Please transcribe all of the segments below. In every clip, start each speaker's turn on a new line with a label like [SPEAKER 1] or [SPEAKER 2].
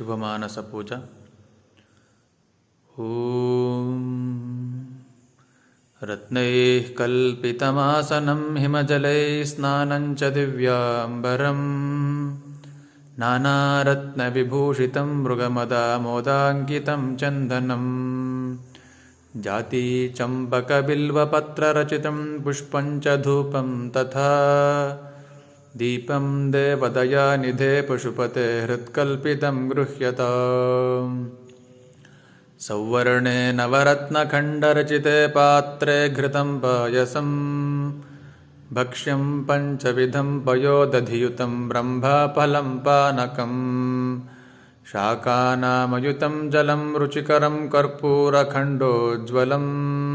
[SPEAKER 1] शिवमानसपूजा ॐ रत्नैः कल्पितमासनं हिमजलैः स्नानं च दिव्याम्बरम्। नानारत्नविभूषितं मृगमदामोदाङ्कितं चन्दनम् जातीचम्पकबिल्वपत्ररचितं पुष्पं च धूपं तथा दीपं देवदयानिधे पशुपते हृत्कल्पितं गृह्यता। सौवर्णे नवरत्नखण्डरचिते पात्रे घृतं पायसम् भक्ष्यं पञ्चविधं पयोदधियुतं ब्रह्माफलं पानकम्। शाकानामयुतं जलं रुचिकरं कर्पूरखण्डोज्ज्वलम्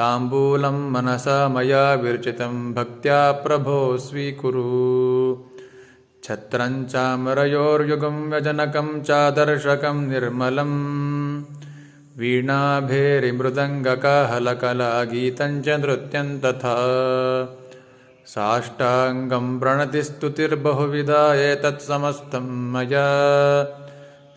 [SPEAKER 1] ताम्बूलं मनसा मया विरचितं भक्त्या प्रभो स्वीकुरु। छत्रं चामरयोर्युगं व्यजनकं चादर्शकं निर्मलम्। वीणाभेरिमृदङ्गकाहलकलागीतं च नृत्यं तथा। साष्टाङ्गं प्रणतिस्तुतिर्बहुविधा एतत्समस्तं मया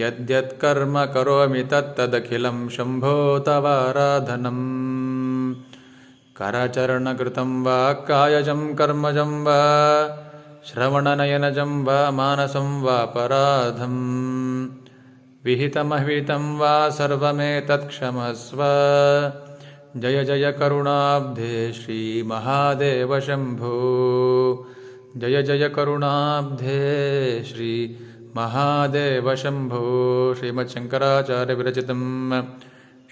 [SPEAKER 1] यद्यत्कर्म करोमि तत्तदखिलं शम्भो तवाराधनम् करचरणकृतं वा कायजं कर्मजं वा श्रवणनयनजं वा मानसं वा पराधम्। विहितमहितं वा सर्वमेतत्क्षमस्व। जय जय करुणाब्धे श्रीमहादेव शम्भो। जय जय करुणाब्धे श्रीमहादेव शम्भो श्रीमच्छङ्कराचार्यविरचितं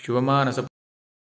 [SPEAKER 1] शिवमानस